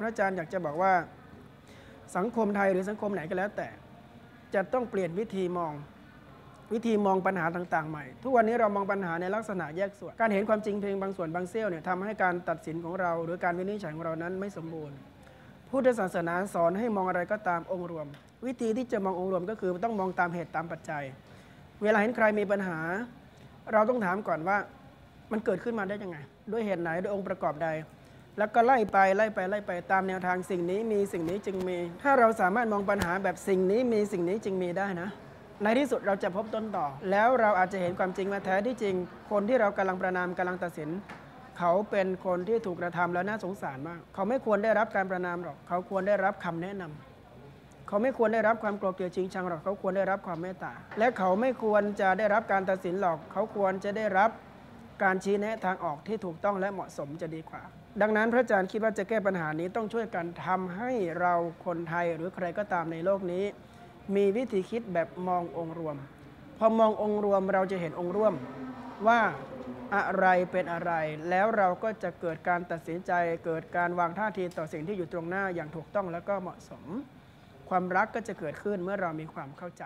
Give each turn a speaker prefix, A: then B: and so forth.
A: พระอาจารย์อยากจะบอกว่า สังคมไทยหรือสังคมไหนก็แล้วแต่ จะต้องเปลี่ยนวิธีมอง วิธีมองปัญหาต่างๆใหม่ ทุกวันนี้เรามองปัญหาในลักษณะแยกส่วน การเห็นความจริงเพียงบางส่วนบางเสี้ยวเนี่ยทำให้การตัดสินของเรา หรือการวินิจฉัยของเรานั้นไม่สมบูรณ์พุทธศาสนาสอนให้มองอะไรก็ตามองค์รวม วิธีที่จะมององค์รวมก็คือต้องมองตามเหตุตามปัจจัย เวลาเห็นใครมีปัญหา เราต้องถามก่อนว่ามันเกิดขึ้นมาได้ยังไง ด้วยเหตุไหนด้วยองค์ประกอบใด แล้วก็ไล่ไปไล่ไปไล่ไปตามแนวทางสิ่งนี้มีสิ่งนี้จึงมี ถ้าเราสามารถมองปัญหาแบบสิ่งนี้มีสิ่งนี้จึงมีได้นะ ในที่สุดเราจะพบต้นต่อ แล้วเราอาจจะเห็นความจริงว่าแท้ที่จริง คนที่เรากำลังประนามกำลังตัดสิน เขาเป็นคนที่ถูกกระทำแล้วน่าสงสารมาก เขาไม่ควรได้รับการประนามหรอก เขาควรได้รับคำแนะนำเขาไม่ควรได้รับความโกรธเกลียดชิงชังหรอกเขาควรได้รับความเมตตาและเขาไม่ควรจะได้รับการตัดสินหรอก เขาควรจะได้รับ การชี้แนะทางออกที่ถูกต้องและเหมาะสมจะดีกว่า ดังนั้นพระอาจารย์คิดว่าจะแก้ปัญหานี้ต้องช่วยกันทำให้เราคนไทยหรือใครก็ตามในโลกนี้ มีวิธีคิดแบบมององค์รวม พอมององค์รวมเราจะเห็นองค์ร่วมว่าอะไรเป็นอะไร แล้วเราก็จะเกิดการตัดสินใจ เกิดการวางท่าทีต่อสิ่งที่อยู่ตรงหน้าอย่างถูกต้องและก็เหมาะสม ความรักก็จะเกิดขึ้นเมื่อเรามีความเข้าใจ